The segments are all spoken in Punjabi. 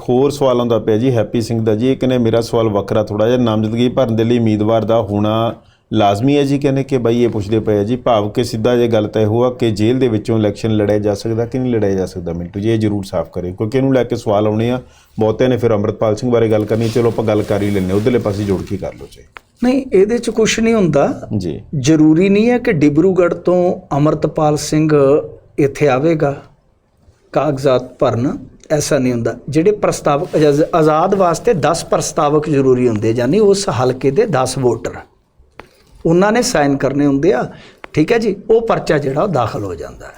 ਹੋਰ ਸਵਾਲ ਆਉਂਦਾ ਪਿਆ ਜੀ ਹੈਪੀ ਸਿੰਘ ਦਾ ਜੀ ਇਹ ਕਹਿੰਦੇ ਮੇਰਾ ਸਵਾਲ ਵੱਖਰਾ ਥੋੜਾ ਜਿਹਾ ਨਾਮਜ਼ਦਗੀ ਭਰਨ ਦੇ ਲਈ ਉਮੀਦਵਾਰ ਦਾ ਹੋਣਾ ਲਾਜ਼ਮੀ ਹੈ ਜੀ ਕਹਿੰਦੇ ਕਿ ਬਾਈ ਇਹ ਪੁੱਛਦੇ ਪਏ ਆ ਜੀ ਭਾਵ ਕਿ ਸਿੱਧਾ ਜੇ ਗੱਲ ਤੈਅ ਹੋਆ ਕਿ ਜੇਲ੍ਹ ਦੇ ਵਿੱਚੋਂ ਇਲੈਕਸ਼ਨ ਲੜਿਆ ਜਾ ਸਕਦਾ ਕਿ ਨਹੀਂ ਲੜਿਆ ਜਾ ਸਕਦਾ ਮਿੰਟੂ ਜੀ ਇਹ ਜ਼ਰੂਰ ਸਾਫ਼ ਕਰੇ ਕਿਉਂਕਿ ਇਹਨੂੰ ਲੈ ਕੇ ਸਵਾਲ ਆਉਣੇ ਆ ਬਹੁਤਿਆਂ ਨੇ ਫਿਰ ਅੰਮ੍ਰਿਤਪਾਲ ਸਿੰਘ ਬਾਰੇ ਗੱਲ ਕਰਨੀ ਚਲੋ ਆਪਾਂ ਗੱਲ ਕਰ ਹੀ ਲੈਂਦੇ ਉਧਰਲੇ ਪਾਸੇ ਜੋੜ ਕੇ ਕਰ ਲਓ ਜੀ। ਨਹੀਂ ਇਹਦੇ ਚ ਕੁਝ ਨਹੀਂ ਹੁੰਦਾ। ਜੀ। ਜ਼ਰੂਰੀ ਨਹੀਂ ਹੈ ਕਿ ਡਿਬਰੂਗੜ੍ਹ ਤੋਂ ਅਮਰਤਪਾਲ ਸਿੰਘ ਇੱਥੇ ਆਵੇਗਾ ਕਾਗਜ਼ਾਤ ਭਰਨ। ਐਸਾ ਨਹੀਂ ਹੁੰਦਾ। ਜਿਹੜੇ ਪ੍ਰਸਤਾਵਕ ਆਜ਼ਾਦ- ਵਾਸਤੇ 10 ਪ੍ਰਸਤਾਵਕ ਜ਼ਰੂਰੀ ਹੁੰਦੇ ਯਾਨੀ ਉਸ ਹਲਕੇ ਦੇ 10 ਵੋਟਰ। ਉਹਨਾਂ ਨੇ ਸਾਈਨ ਕਰਨੇ ਹੁੰਦੇ ਆ। ਠੀਕ ਹੈ ਜੀ, ਉਹ ਪਰਚਾ ਜਿਹੜਾ ਉਹ ਦਾਖਲ ਹੋ ਜਾਂਦਾ ਹੈ।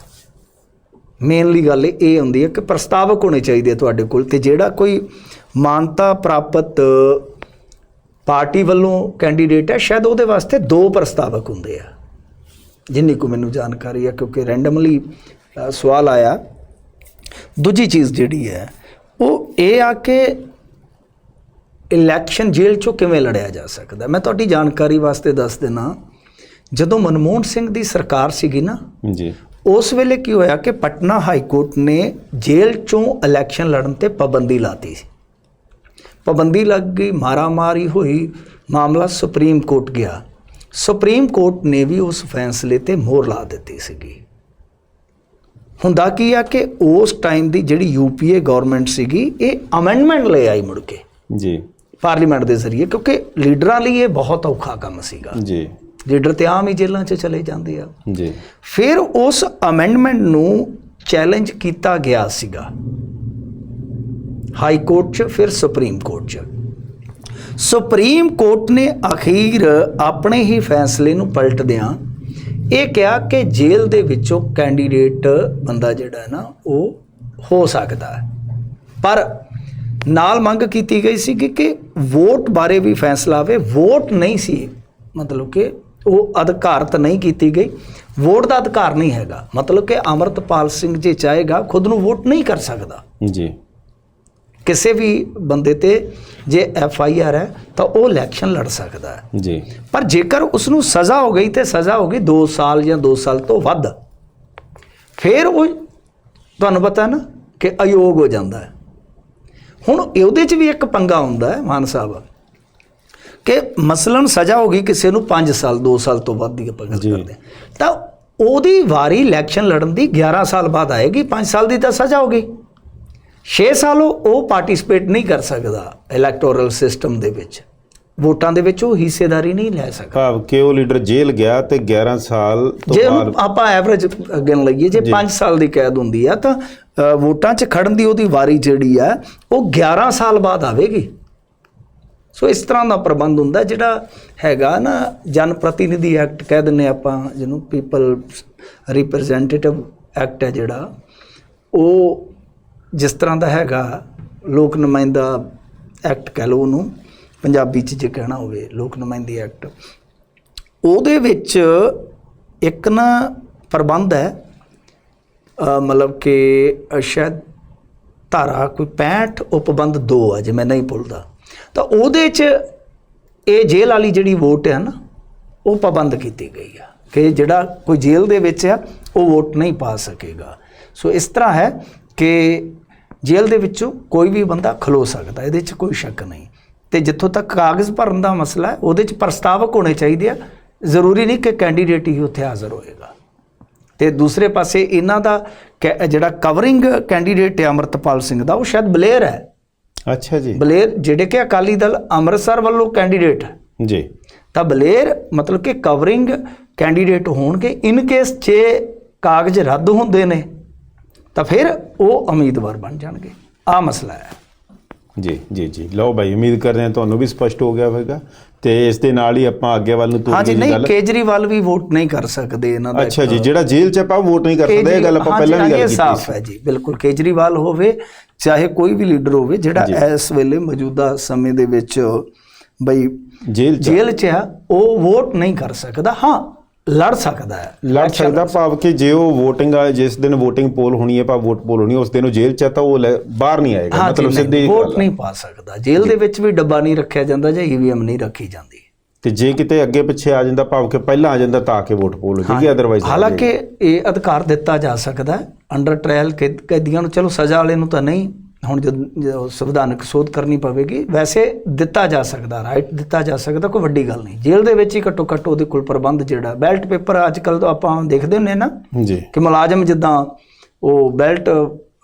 ਮੇਨਲੀ ਗੱਲ ਇਹ ਹੁੰਦੀ ਹੈ ਕਿ ਪ੍ਰਸਤਾਵਕ ਹੋਣੇ ਚਾਹੀਦੇ ਤੁਹਾਡੇ ਕੋਲ ਤੇ ਜਿਹੜਾ ਕੋਈ ਮਾਨਤਾ ਪ੍ਰਾਪਤ ਪਾਰਟੀ ਵੱਲੋਂ ਕੈਂਡੀਡੇਟ ਹੈ, ਸ਼ਾਇਦ ਉਹਦੇ ਵਾਸਤੇ ਦੋ ਪ੍ਰਸਤਾਵਕ ਹੁੰਦੇ ਆ। ਜਿੰਨੀ ਕੋ ਮੈਨੂੰ ਜਾਣਕਾਰੀ ਹੈ, ਕਿਉਂਕਿ ਰੈਂਡਮਲੀ ਸਵਾਲ ਆਇਆ। ਦੂਜੀ ਚੀਜ਼ ਜਿਹੜੀ ਹੈ ਉਹ ਇਹ ਆ ਕਿ ਇਲੈਕਸ਼ਨ ਜੇਲ੍ਹ ਚੋਂ ਕਿਵੇਂ ਲੜਿਆ ਜਾ ਸਕਦਾ ਮੈਂ ਤੁਹਾਡੀ ਜਾਣਕਾਰੀ ਵਾਸਤੇ ਦੱਸ ਦੇਣਾ ਜਦੋਂ ਮਨਮੋਹਨ ਸਿੰਘ ਦੀ ਸਰਕਾਰ ਸੀਗੀ ਨਾ ਜੀ। ਉਸ ਵੇਲੇ ਕੀ ਹੋਇਆ ਕਿ ਪਟਨਾ ਹਾਈ ਕੋਰਟ ਨੇ ਜੇਲ੍ਹ ਚੋਂ ਇਲੈਕਸ਼ਨ ਲੜਨ ਤੇ ਪਾਬੰਦੀ ਲਾਤੀ ਸੀ। ਪਾਬੰਦੀ ਲੱਗ ਗਈ ਮਾਰਾਮਾਰੀ ਹੋਈ ਮਾਮਲਾ ਸੁਪਰੀਮ ਕੋਰਟ ਗਿਆ। ਸੁਪਰੀਮ ਕੋਰਟ ਨੇ ਵੀ ਉਸ ਫੈਸਲੇ ਤੇ ਮੋਹਰ ਲਾ ਦਿੱਤੀ ਸੀਗੀ। ਹੁੰਦਾ ਕੀ ਆ ਕਿ ਉਸ ਟਾਈਮ ਦੀ ਜਿਹੜੀ ਯੂਪੀਏ ਗਵਰਨਮੈਂਟ ਸੀਗੀ ਇਹ ਅਮੈਂਡਮੈਂਟ ਲੈ ਆਈ ਮੁੜ ਕੇ। ਜੀ। ਪਾਰਲੀਮੈਂਟ ਦੇ ਜ਼ਰੀਏ ਕਿਉਂਕਿ ਲੀਡਰਾਂ ਲਈ ਇਹ ਬਹੁਤ ਔਖਾ ਕੰਮ ਸੀਗਾ। ਜੀ। ਲੀਡਰ ਤੇ ਆਮ ਹੀ ਜੇਲ੍ਹਾਂ 'ਚ ਚਲੇ ਜਾਂਦੇ ਆ। ਜੀ। ਫਿਰ ਉਸ ਅਮੈਂਡਮੈਂਟ ਨੂੰ ਚੈਲੰਜ ਕੀਤਾ ਗਿਆ ਸੀਗਾ। ਹਾਈ ਕੋਰਟ 'ਚ ਫਿਰ ਸੁਪਰੀਮ ਕੋਰਟ 'ਚ। ਸੁਪਰੀਮ ਕੋਰਟ ਨੇ ਅਖੀਰ ਆਪਣੇ ਹੀ ਫੈਸਲੇ ਨੂੰ ਪਲਟਦਿਆਂ ਇਹ ਕਿਹਾ ਕਿ ਜੇਲ੍ਹ ਦੇ ਵਿੱਚੋਂ ਕੈਂਡੀਡੇਟ ਬੰਦਾ ਜਿਹੜਾ ਹੈ ਨਾ, ਉਹ ਹੋ ਸਕਦਾ ਹੈ। ਪਰ ਨਾਲ ਮੰਗ ਕੀਤੀ ਗਈ ਸੀ ਕਿ ਕਿ ਵੋਟ ਬਾਰੇ ਵੀ ਫੈਸਲਾ ਆਵੇ। ਵੋਟ ਨਹੀਂ ਸੀ, ਮਤਲਬ ਕਿ ਉਹ ਅਧਿਕਾਰਤ ਨਹੀਂ ਕੀਤੀ ਗਈ। ਵੋਟ ਦਾ ਅਧਿਕਾਰ ਨਹੀਂ ਹੈਗਾ। ਮਤਲਬ ਕਿ ਅਮਰਤਪਾਲ ਸਿੰਘ ਜੇ ਚਾਹੇਗਾ, ਖੁਦ ਨੂੰ ਵੋਟ ਨਹੀਂ ਕਰ ਸਕਦਾ। ਜੀ। ਕਿਸੇ ਵੀ ਬੰਦੇ ਤੇ ਜੇ ਐਫ ਆਈ ਆਰ ਹੈ ਤਾਂ ਉਹ ਇਲੈਕਸ਼ਨ ਲੜ ਸਕਦਾ ਹੈ। ਜੀ। ਪਰ ਜੇਕਰ ਉਸ ਨੂੰ ਸਜ਼ਾ ਹੋ ਗਈ ਤੇ ਸਜ਼ਾ ਹੋ ਗਈ 2 ਸਾਲ ਜਾਂ 2 ਸਾਲ ਤੋਂ ਵੱਧ ਫਿਰ ਉਹ ਤੁਹਾਨੂੰ ਪਤਾ ਹੈ ਨਾ ਕਿ ਅਯੋਗ ਹੋ ਜਾਂਦਾ ਹੈ। ਹੁਣ ਉਹਦੇ 'ਚ ਵੀ ਇੱਕ ਪੰਗਾ ਹੁੰਦਾ ਹੈ ਮਾਨ ਸਾਹਿਬ ਕਿ ਮਸਲਨ ਸਜ਼ਾ ਹੋ ਗਈ ਕਿਸੇ ਨੂੰ 5 ਸਾਲ 2 ਸਾਲ ਤੋਂ ਵੱਧ ਦੀ ਆਪਾਂ ਗੱਲ। ਕਰਦੇ ਤਾਂ ਉਹਦੀ ਵਾਰੀ ਇਲੈਕਸ਼ਨ ਲੜਨ ਦੀ 11 ਸਾਲ ਬਾਅਦ ਆਏਗੀ 5 ਸਾਲ ਦੀ ਤਾਂ ਸਜ਼ਾ ਹੋ ਗਈ। 6 ਸਾਲ ਉਹ ਪਾਰਟਿਸਿਪੇਟ ਨਹੀਂ ਕਰ ਸਕਦਾ ਇਲੈਕਟੋਰਲ ਸਿਸਟਮ ਦੇ ਵਿੱਚ। ਵੋਟਾਂ ਦੇ ਵਿੱਚ ਉਹ ਹਿੱਸੇਦਾਰੀ ਨਹੀਂ ਲੈ ਸਕਦਾ। ਭਾਵ ਕਿ ਉਹ ਲੀਡਰ ਜੇਲ੍ਹ ਗਿਆ ਤੇ 11 ਸਾਲ ਤੋਂ ਜੇ ਆਪਾਂ ਐਵਰੇਜ ਗਿਣ ਲਈਏ ਜੇ 5 ਸਾਲ ਦੀ ਕੈਦ ਹੁੰਦੀ ਆ ਤਾਂ ਵੋਟਾਂ 'ਚ ਖੜਨ ਦੀ ਉਹਦੀ ਵਾਰੀ ਜਿਹੜੀ ਆ ਉਹ 11 ਸਾਲ ਬਾਅਦ ਆਵੇਗੀ। ਸੋ ਇਸ ਤਰ੍ਹਾਂ ਦਾ ਪ੍ਰਬੰਧ ਹੁੰਦਾ ਜਿਹੜਾ ਹੈਗਾ ਨਾ ਜਨ ਪ੍ਰਤੀਨਿਧੀ ਐਕਟ ਕਹਿ ਦਿੰਨੇ ਆਪਾਂ ਜਿਹਨੂੰ ਪੀਪਲ ਰਿਪਰੈਜ਼ੈਂਟੇਟਿਵ ਐਕਟ ਹੈ ਜਿਹੜਾ ਉਹ ਜਿਸ ਤਰ੍ਹਾਂ ਦਾ ਹੈਗਾ, ਲੋਕ ਨੁਮਾਇੰਦਾ ਐਕਟ ਕਹਿ ਲਓ ਉਹਨੂੰ, ਪੰਜਾਬੀ 'ਚ ਜੇ ਕਹਿਣਾ ਹੋਵੇ, ਲੋਕ ਨੁਮਾਇੰਦੇ ਐਕਟ। ਉਹਦੇ ਵਿੱਚ ਇੱਕ ਨਾ ਪ੍ਰਬੰਧ ਹੈ ਮਤਲਬ ਕਿ ਸ਼ਾਇਦ ਧਾਰਾ ਕੋਈ 65 ਉਪਬੰਧ 2 ਆ, ਜੇ ਮੈਂ ਨਹੀਂ ਭੁੱਲਦਾ। ਤਾਂ ਉਹਦੇ 'ਚ ਇਹ ਜੇਲ੍ਹ ਵਾਲੀ ਜਿਹੜੀ ਵੋਟ ਹੈ ਨਾ, ਉਹ ਪਾਬੰਦ ਕੀਤੀ ਗਈ ਆ, ਕਿ ਜਿਹੜਾ ਕੋਈ ਜੇਲ੍ਹ ਦੇ ਵਿੱਚ ਆ, ਉਹ ਵੋਟ ਨਹੀਂ ਪਾ ਸਕੇਗਾ। ਸੋ ਇਸ ਤਰ੍ਹਾਂ ਹੈ ਕਿ ਜੇਲ੍ਹ ਦੇ ਵਿੱਚੋਂ ਕੋਈ ਵੀ ਬੰਦਾ ਖਲੋ ਸਕਦਾ ਇਹਦੇ 'ਚ ਕੋਈ ਸ਼ੱਕ ਨਹੀਂ। ਤੇ ਜਿੱਥੋਂ ਤੱਕ ਕਾਗਜ਼ ਭਰਨ ਦਾ ਮਸਲਾ ਹੈ ਉਹਦੇ 'ਚ ਪ੍ਰਸਤਾਵਕ ਹੋਣੇ ਚਾਹੀਦੇ ਆ। ਜ਼ਰੂਰੀ ਨਹੀਂ ਕਿ ਕੈਂਡੀਡੇਟ ਹੀ ਉੱਥੇ ਹਾਜ਼ਰ ਹੋਏਗਾ। ਤੇ ਦੂਸਰੇ ਪਾਸੇ ਇਹਨਾਂ ਦਾ ਜਿਹੜਾ ਕਵਰਿੰਗ ਕੈਂਡੀਡੇਟ ਹੈ ਅਮਰਤਪਾਲ ਸਿੰਘ ਦਾ ਉਹ ਸ਼ਾਇਦ ਬਲੇਅਰ ਹੈ। ਅੱਛਾ ਜੀ। ਬਲੇਅਰ ਜਿਹੜੇ ਕਿ ਅਕਾਲੀ ਦਲ ਅੰਮ੍ਰਿਤਸਰ ਵੱਲੋਂ ਕੈਂਡੀਡੇਟ ਹੈ। ਜੀ। ਤਾਂ ਬਲੇਅਰ ਮਤਲਬ ਕਿ ਕਵਰਿੰਗ ਕੈਂਡੀਡੇਟ ਹੋਣਗੇ। ਇਨ ਕੇਸ ਜੇ ਕਾਗਜ਼ ਰੱਦ ਹੁੰਦੇ ਨੇ ਤਾਂ ਫਿਰ ਉਹ ਉਮੀਦਵਾਰ ਬਣ ਜਾਣਗੇ। ਆ ਮਸਲਾ ਹੈ। ਜੀ ਜੀ ਜੀ। ਲਓ ਭਾਈ ਉਮੀਦ ਕਰਦੇ ਹਾਂ ਤੁਹਾਨੂੰ ਵੀ ਸਪਸ਼ਟ ਹੋ ਗਿਆ ਹੋਵੇਗਾ ਤੇ ਇਸ ਦੇ ਨਾਲ ਹੀ ਆਪਾਂ ਅੱਗੇ ਵੱਲ ਨੂੰ ਤੁਰਦੇ ਨਹੀਂ ਗੱਲ। ਕੇਜਰੀਵਾਲ ਵੀ ਵੋਟ ਨਹੀਂ ਕਰ ਸਕਦੇ ਇਹਨਾਂ ਦਾ ਅੱਛਾ ਜੀ ਜਿਹੜਾ ਜੇਲ੍ਹ ਚ ਆਪਾਂ ਵੋਟ ਨਹੀਂ ਕਰ ਸਕਦੇ ਇਹ ਗੱਲ ਆਪਾਂ ਪਹਿਲਾਂ ਵੀ ਗੱਲ ਕੀਤੀ ਸਾਫ਼ ਸੀ। ਹੈ ਜੀ ਬਿਲਕੁਲ। ਕੇਜਰੀਵਾਲ ਹੋਵੇ ਚਾਹੇ ਕੋਈ ਵੀ ਲੀਡਰ ਹੋਵੇ ਜਿਹੜਾ ਇਸ ਵੇਲੇ ਮੌਜੂਦਾ ਸਮੇਂ ਦੇ ਵਿੱਚ ਬਈ ਜੇਲ੍ਹ ਚ ਆ ਉਹ ਵੋਟ ਨਹੀਂ ਕਰ ਸਕਦਾ। ਹਾਂ ਲੜ ਸਕਦਾ ਹੈ। ਲੜ ਸਕਦਾ ਭਾਵ ਕਿ ਜੇ ਉਹ VOTING ਆ ਜਿਸ ਦਿਨ VOTING ਪੋਲ ਹੋਣੀ ਹੈ ਭਾਵ ਵੋਟ ਪੋਲ ਹੋਣੀ ਹੈ, ਉਸ ਦਿਨ ਉਹ ਜੇਲ੍ਹ ਚ ਆ ਤਾਂ ਉਹ ਬਾਹਰ ਨਹੀਂ ਆਏਗਾ। ਹਾਂ ਮਤਲਬ ਸਿੱਧੀ ਵੋਟ ਆ। ਨਹੀਂ ਪਾ ਸਕਦਾ। ਜੇਲ੍ਹ ਦੇ ਵਿੱਚ ਵੀ ਡੱਬਾ ਨਹੀਂ ਰੱਖਿਆ ਜਾਂਦਾ ਜਾਂ ਈਵੀਐਮ ਨਹੀਂ ਰੱਖੀ ਜਾਂਦੀ। ਤੇ ਜੇ ਕਿਤੇ ਅੱਗੇ ਪਿੱਛੇ ਆ ਜਾਂਦਾ ਭਾਵ ਕਿ ਪਹਿਲਾਂ ਆ ਜਾਂਦਾ ਤਾਂ ਕਿ ਵੋਟ ਪੋਲ ਹੋ ਜਾਏਗੀ ਅਦਰਵਾਈਜ਼ ਹਾਲਾਂਕਿ ਇਹ ਅਧਿਕਾਰ ਦਿੱਤਾ ਜਾ ਸਕਦਾ ਹੈ। ਅੰਡਰ ਟ੍ਰਾਇਲ ਕੈਦੀਆਂ ਨੂੰ ਚਲੋ ਸਜ਼ਾ ਵਾਲੇ ਨੂੰ ਤਾਂ ਨਹੀਂ ਹੁਣ ਜਦ ਸੰਵਿਧਾਨਕ ਸੋਧ ਕਰਨੀ ਪਵੇਗੀ ਵੈਸੇ ਦਿੱਤਾ ਜਾ ਸਕਦਾ ਰਾਈਟ ਦਿੱਤਾ ਜਾ ਸਕਦਾ ਕੋਈ ਵੱਡੀ ਗੱਲ ਨਹੀਂ। ਜੇਲ੍ਹ ਦੇ ਵਿੱਚ ਹੀ ਘੱਟੋ ਘੱਟ ਉਹਦੇ ਕੋਲ ਪ੍ਰਬੰਧ ਜਿਹੜਾ ਬੈਲਟ ਪੇਪਰ ਅੱਜ ਕੱਲ ਤਾਂ ਆਪਾਂ ਦੇਖਦੇ ਹੁੰਨੇ ਨਾ ਜੀ। ਕਿ ਮੁਲਾਜ਼ਮ ਜਿੱਦਾਂ ਉਹ ਬੈਲਟ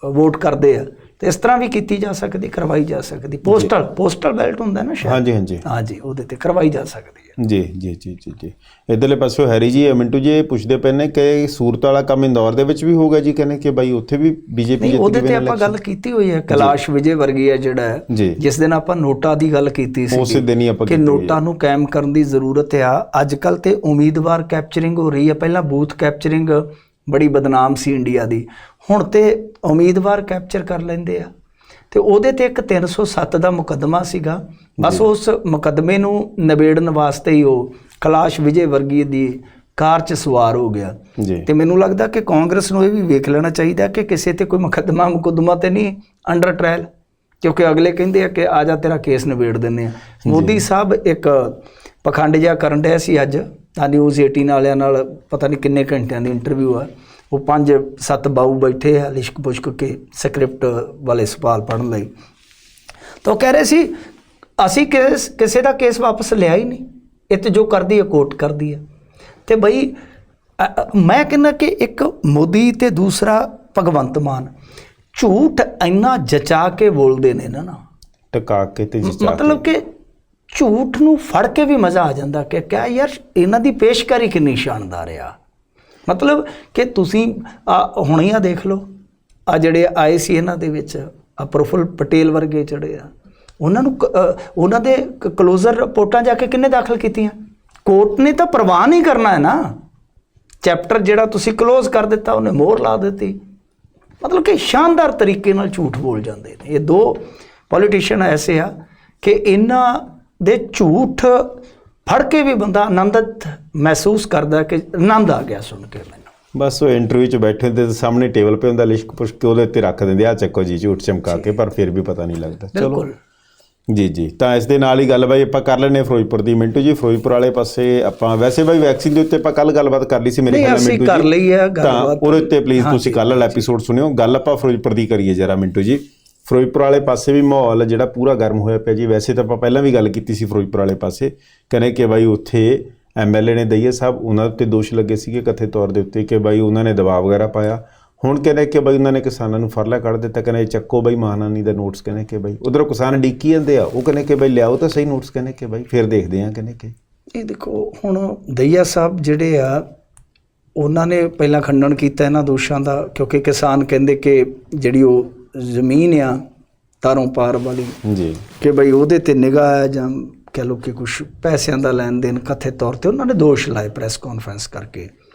ਵੋਟ ਕਰਦੇ ਆ। ਤੇ ਇਸ ਤਰ੍ਹਾਂ ਵੀ ਕੀਤੀ ਜਾ ਸਕਦੀ ਕਰਵਾਈ ਜਾ ਸਕਦੀ। ਪੋਸਟਲ ਪੋਸਟਲ ਬੈਲਟ ਹੁੰਦਾ ਨਾ ਸ਼ਾਇਦ। ਹਾਂਜੀ ਹਾਂਜੀ। ਹਾਂਜੀ ਉਹਦੇ ਤੇ ਕਰਵਾਈ ਜਾ ਸਕਦੀ ਹੈ। ਜੀ ਜੀ ਜੀ ਜੀ ਜੀ। ਇਧਰਲੇ ਪਾਸੋਂ ਹੈਰੀ ਜੀ ਮਿੰਟੂ ਜੀ ਪੁੱਛਦੇ ਪਏ ਨੇ ਕਿ ਸੂਰਤ ਵਾਲਾ ਕੰਮ ਇੰਦੌਰ ਦੇ ਵਿੱਚ ਵੀ ਹੋਊਗਾ ਜੀ ਕਹਿੰਦੇ ਕਿ ਬਾਈ ਉੱਥੇ ਵੀ ਬੀਜੇਪੀ ਜਿੱਤ ਉਹਦੇ ਤੇ ਆਪਾਂ ਗੱਲ ਕੀਤੀ ਹੋਈ ਹੈ ਕੈਲਾਸ਼ ਵਿਜੇ ਵਰਗੀ ਹੈ ਜਿਹੜਾ ਜਿਸ ਦਿਨ ਆਪਾਂ ਨੋਟਾਂ ਦੀ ਗੱਲ ਕੀਤੀ ਸੀ ਉਸੇ ਦਿਨ ਹੀ ਆਪਾਂ ਕਿ ਨੋਟਾਂ ਨੂੰ ਕਾਇਮ ਕਰਨ ਦੀ ਜ਼ਰੂਰਤ ਆ। ਅੱਜ ਕੱਲ ਤੇ ਉਮੀਦਵਾਰ ਕੈਪਚਰਿੰਗ ਹੋ ਰਹੀ ਹੈ। ਪਹਿਲਾਂ ਬੂਥ ਕੈਪਚਰਿੰਗ ਬੜੀ ਬਦਨਾਮ ਸੀ ਇੰਡੀਆ ਦੀ। ਹੁਣ ਤੇ ਉਮੀਦਵਾਰ ਕੈਪਚਰ ਕਰ ਲੈਂਦੇ ਆ। ਤੇ ਉਹਦੇ ਤੇ ਇੱਕ 307 ਦਾ ਮੁਕੱਦਮਾ ਸੀਗਾ। ਬਸ ਉਸ ਮੁਕੱਦਮੇ ਨੂੰ ਨਿਬੇੜਨ ਵਾਸਤੇ ਹੀ ਉਹ ਕੈਲਾਸ਼ ਵਿਜੇ ਵਰਗੀ ਦੀ ਕਾਰ 'ਚ ਸਵਾਰ ਹੋ ਗਿਆ। ਤੇ ਮੈਨੂੰ ਲੱਗਦਾ ਕਿ ਕਾਂਗਰਸ ਨੂੰ ਇਹ ਵੀ ਵੇਖ ਲੈਣਾ ਚਾਹੀਦਾ ਕਿ ਕਿਸੇ ਤੇ ਕੋਈ ਮੁਕੱਦਮਾ ਮੁਕੱਦਮਾ ਤੇ ਨਹੀਂ ਅੰਡਰ ਟ੍ਰਾਇਲ ਕਿਉਂਕਿ ਅਗਲੇ ਕਹਿੰਦੇ ਆ ਕਿ ਆ ਜਾ ਤੇਰਾ ਕੇਸ ਨਿਬੇੜ ਦਿੰਨੇ ਆ। ਮੋਦੀ ਸਾਹਿਬ ਇੱਕ ਪਖੰਡ ਜਿਹਾ ਕਰਨ ਡਿਆ ਸੀ ਅੱਜ। ਆ ਨਿਊਜ਼ 18 ਵਾਲਿਆਂ ਨਾਲ ਪਤਾ ਨਹੀਂ ਕਿੰਨੇ ਘੰਟਿਆਂ ਦੀ ਇੰਟਰਵਿਊ ਆ। ਉਹ ਪੰਜ ਸੱਤ ਬਾਊ ਬੈਠੇ ਆ ਲਿਸ਼ਕ ਪੁਸ਼ਕ ਕੇ ਸਕ੍ਰਿਪਟ ਵਾਲੇ ਸਵਾਲ ਪੜਨ ਲਈ। ਤਾਂ ਉਹ ਕਹਿ ਰਹੇ ਸੀ ਅਸੀਂ ਕਿਸ ਕਿਸੇ ਦਾ ਕੇਸ ਵਾਪਸ ਲਿਆ ਹੀ ਨਹੀਂ। ਇਹ ਤੇ ਜੋ ਕਰਦੀ ਹੈ ਕੋਰਟ ਕਰਦੀ ਹੈ ਤੇ ਬਈ ਮੈਂ ਕਹਿੰਦਾ ਕਿ ਇੱਕ ਮੋਦੀ ਤੇ ਦੂਸਰਾ ਭਗਵੰਤ ਮਾਨ ਝੂਠ ਇੰਨਾ ਜਚਾ ਕੇ ਬੋਲਦੇ ਨੇ ਨਾ ਨਾ। ਟਕਾ ਕੇ ਤੇ ਜਿਚਾ ਮਤਲਬ ਕਿ ਝੂਠ ਨੂੰ ਫੜ ਕੇ ਵੀ ਮਜ਼ਾ ਆ ਜਾਂਦਾ ਕਿ ਕਿਆ ਯਾਰ, ਇਹਨਾਂ ਦੀ ਪੇਸ਼ਕਾਰੀ ਕਿੰਨੀ ਸ਼ਾਨਦਾਰ ਆ। ਮਤਲਬ ਕਿ ਤੁਸੀਂ ਆਹ ਹੁਣੇ ਆ ਦੇਖ ਲਓ, ਆ ਜਿਹੜੇ ਆਏ ਸੀ ਇਹਨਾਂ ਦੇ ਵਿੱਚ, ਆ ਪ੍ਰਫੁੱਲ ਪਟੇਲ ਵਰਗੇ ਜਿਹੜੇ ਆ, ਉਹਨਾਂ ਨੂੰ ਕ- ਉਹਨਾਂ ਦੇ ਕਲੋਜ਼ਰ ਰਿਪੋਰਟਾਂ ਜਾ ਕੇ ਕਿੰਨੇ ਦਾਖਲ ਕੀਤੀਆਂ? ਕੋਰਟ ਨੇ ਤਾਂ ਪ੍ਰਵਾਹ ਨਹੀਂ ਕਰਨਾ ਹੈ ਨਾ। ਚੈਪਟਰ ਜਿਹੜਾ ਤੁਸੀਂ ਕਲੋਜ਼ ਕਰ ਦਿੱਤਾ, ਉਹਨੇ ਮੋਹਰ ਲਾ ਦਿੱਤੀ। ਮਤਲਬ ਕਿ ਸ਼ਾਨਦਾਰ ਤਰੀਕੇ ਨਾਲ ਝੂਠ ਬੋਲ ਜਾਂਦੇ ਨੇ। ਇਹ ਦੋ ਪੋਲੀਟੀਸ਼ੀਅਨ ਐਸੇ ਆ ਕਿ ਇਹਨਾਂ ਦੇ ਝੂਠ ਫੜ ਕੇ ਵੀ ਬੰਦਾ ਆਨੰਦਿਤ ਮਹਿਸੂਸ ਕਰਦਾ ਕਿ ਆਨੰਦ ਆ ਗਿਆ ਸੁਣ ਕੇ ਮੈਨੂੰ। ਬਸ ਉਹ ਇੰਟਰਵਿਊ 'ਚ ਬੈਠੇ ਹੁੰਦੇ ਤੇ ਸਾਹਮਣੇ ਟੇਬਲ 'ਤੇ ਹੁੰਦਾ ਲਿਸ਼ਕ ਪੁਸ਼ਕ ਕੇ ਉਹਦੇ ਉੱਤੇ ਰੱਖ ਦਿੰਦੇ ਆ ਚੱਕੋ ਜੀ ਝੂਠ ਚਮਕਾ ਕੇ ਪਰ ਫਿਰ ਵੀ ਪਤਾ ਨਹੀਂ ਲੱਗਦਾ। ਚਲੋ। ਜੀ ਜੀ। ਤਾਂ ਇਸ ਦੇ ਨਾਲ ਹੀ ਗੱਲ ਬਾਈ ਆਪਾਂ ਕਰ ਆ ਫਿਰੋਜ਼ਪੁਰ ਦੀ। ਮਿੰਟੂ ਜੀ ਫਿਰੋਜ਼ਪੁਰ ਵਾਲੇ ਪਾਸੇ ਆਪਾਂ ਵੈਸੇ ਬਾਈ ਵੈਕਸੀਨ ਦੇ ਉੱਤੇ ਆਪਾਂ ਕੱਲ ਗੱਲਬਾਤ ਕਰ ਲਈ ਸੀ ਮੇਰੇ ਖਿਆਲ ਮਿੰਟੂ ਕਰ ਜੀ ਲਈ ਹੈ ਤਾਂ। ਉਹਦੇ ਉੱਤੇ ਪਲੀਜ਼ ਤੁਸੀਂ ਕੱਲ ਵਾਲਾ ਐਪੀਸੋਡ ਸੁਣਿਓ। ਗੱਲ ਆਪਾਂ ਫਿਰੋਜ਼ਪੁਰ ਦੀ ਕਰੀਏ ਜਰਾ ਮਿੰਟੂ ਜੀ। ਫਿਰੋਜ਼ਪੁਰ ਵਾਲੇ ਪਾਸੇ ਵੀ ਮਾਹੌਲ ਜਿਹੜਾ ਪੂਰਾ ਗਰਮ ਹੋਇਆ ਪਿਆ ਜੀ। ਵੈਸੇ ਤਾਂ ਆਪਾਂ ਪਹਿਲਾਂ ਵੀ ਗੱਲ ਕੀਤੀ ਸੀ ਫਿਰੋਜ਼ਪੁਰ ਵਾਲੇ ਪਾਸੇ। ਕਹਿੰਦੇ ਕਿ ਬਾਈ ਉੱਥੇ ਐਮਐਲਏ ਨੇ ਦਈਏ ਸਾਹਿਬ, ਉਹਨਾਂ ਉੱਤੇ ਦੋਸ਼ ਲੱਗੇ ਸੀਗੇ ਕਥੇ ਤੌਰ ਦੇ ਉੱਤੇ ਕਿ ਬਾਈ ਉਹਨਾਂ ਨੇ ਦਬਾਅ ਵਗੈਰਾ ਪਾਇਆ। ਹੁਣ ਕਹਿੰਦੇ ਕਿ ਬਾਈ ਉਹਨਾਂ ਨੇ ਕਿਸਾਨਾਂ ਨੂੰ ਫਰਲਾ ਕੱਢ ਦਿੱਤਾ। ਕਹਿੰਦੇ ਚੱਕੋ ਬਾਈ ਮਹਾਨਾਨੀ ਦਾ ਨੋਟਿਸ ਕਹਿੰਦੇ ਕਿ ਬਾਈ ਉਧਰੋਂ ਕਿਸਾਨ ਡੀਕੀ ਜਾਂਦੇ ਆ, ਉਹ ਕਹਿੰਦੇ ਕਿ ਬਾਈ ਲਿਆਓ ਤਾਂ ਸਹੀ ਨੋਟਿਸ ਕਹਿੰਦੇ ਕਿ ਬਾਈ ਫਿਰ ਦੇਖਦੇ ਆ ਕਹਿੰਦੇ ਕਿ। ਇਹ ਦੇਖੋ, ਹੁਣ ਦਈਆ ਸਾਹਿਬ ਜਿਹੜੇ ਆ, ਉਹਨਾਂ ਨੇ ਪਹਿਲਾਂ ਖੰਡਨ ਕੀਤਾ ਇਹਨਾਂ ਦੋਸ਼ਾਂ ਦਾ, ਕਿਉਂਕਿ ਕਿਸਾਨ ਕਹਿੰਦੇ ਕਿ ਜਿਹੜੀ ਉਹ ਜ਼ਮੀਨ ਆ ਤਾਰੋਂ ਪਾਰ ਵਾਲੀ। ਜੀ। ਕਿ ਭਈ ਉਹਦੇ ਤੇ ਨਿਗਾਹ ਹੈ ਜਾਂ ਕਹ ਲੋ ਕਿ ਕੁਝ ਪੈਸਿਆਂ ਦਾ ਲੈਣ ਦੇਣ ਕਥੇ ਤੌਰ ਤੇ ਉਹਨਾਂ ਨੇ ਦੋਸ਼ ਲਾਏ ਪ੍ਰੈਸ ਕਾਨਫਰੰਸ ਕਰਕੇ।